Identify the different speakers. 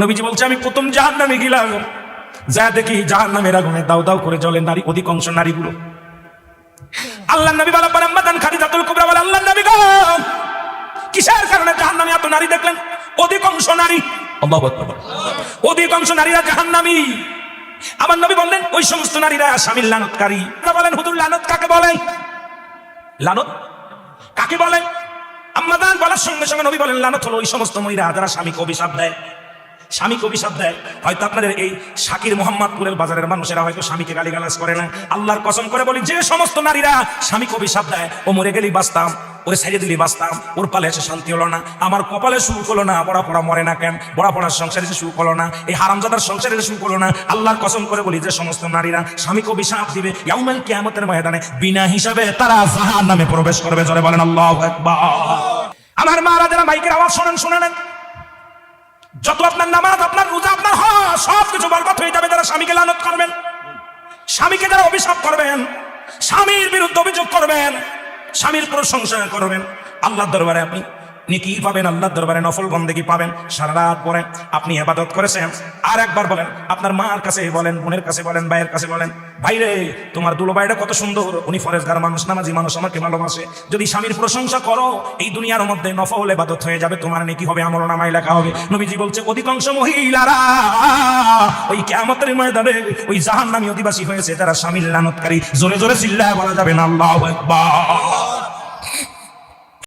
Speaker 1: নবীজি বলছে, আমি প্রথম জাহান নামে গেলাম। যা দেখি জাহান নামের আগুনে, দাও দাও করে জলে নারী, অধিকাংশ নারীগুলো। আল্লাহ নবী বলা পরে আম্মাদান খাদিজাতুল কুবরা বলে আল্লাহ নবী গো! কিসের কারণে জাহান্নামী এত নারী দেখলেন? অধিকাংশ নারী অধিকাংশ নারীরা জাহান্নামী। আমার নবী বললেন, ওই সমস্ত নারীরা স্বামীর লানতকারী। বলেন, হুজুর, লানত কাকে বলে? লানত? কাকে বলে? আম্মাদান বলার সঙ্গে সঙ্গে নবী বলেন, লানত হলো ওই সমস্ত মহিলা যারা স্বামীকে অভিশাপ দেয়। স্বামীকে অভিশাপ দেয়। হয়তো আপনাদের এই শাকির মোহাম্মদপুরের বাজারের মানুষেরা হয়তো স্বামীকে গালিগালাজ করে না। আল্লাহর কসম করে বলি, যে সমস্ত নারীরা স্বামীকে অভিশাপ দেয়, ও মরে গেলেই বাঁচতাম, ওরে ছেড়ে দিলি বাঁচতাম, ওর পালে এসে শান্তি হলো না, আমার কপালে শুরু হলো না, বড়া পড়া মরে না কেন, বড়া পড়ার সংসারে এসে শুরু হলো না, এই হারামজাদার সংসারে এসে শুরু করল না, আল্লাহর কসম করে বলি, যে সমস্ত নারীরা স্বামীকে অভিশাপ দিবে, ইয়াউমাল কিয়ামতের ময়দানে বিনা হিসাবে তারা জাহান নামে প্রবেশ করবে। জোরে বলেন, আল্লাহু আকবার। আমার মারা যারা মাইকের আওয়াজ শোনেন শুনে নেন যত আপনার নামাজ, আপনার রোজা, আপনার হ সব কিছু বরবাদ হয়ে যাবে যারা স্বামীকে লানত করবেন। স্বামীকে যারা অভিশাপ করবেন, স্বামীর বিরুদ্ধে অভিযোগ করবেন, স্বামীর প্রশংসা করবেন। আল্লাহর দরবারে আপনি নিকি পাবেন? আল্লাহর দরবারে নফল বন্দেগি পাবেন। সারা রাত পরে আপনি আবাদত করেছেন। আর একবার বলেন, আপনার মার কাছে বলেন, বোনের কাছে বলেন, ভাইয়ের কাছে বলেন ভাইরে তোমার দুলো ভাইটা কত সুন্দর। উনি ফরেজগার মানুষ, নামাজি মানুষ, আমাকে ভালোবাসে। যদি স্বামীর প্রশংসা করো, এই দুনিয়ার মধ্যে নফল এবাদত হয়ে যাবে। তোমার নেকি হবে, আমল নামাই লেখা হবে। নবীজি বলছে, অধিকাংশ মহিলারা ওই কেমতের ময়দানে ওই জাহান্নামী অধিবাসী হয়েছে। যারা স্বামীর লানতকারী, জোরে জোরে চিল্লায় বলা যাবে না। আল্লাহু আকবার।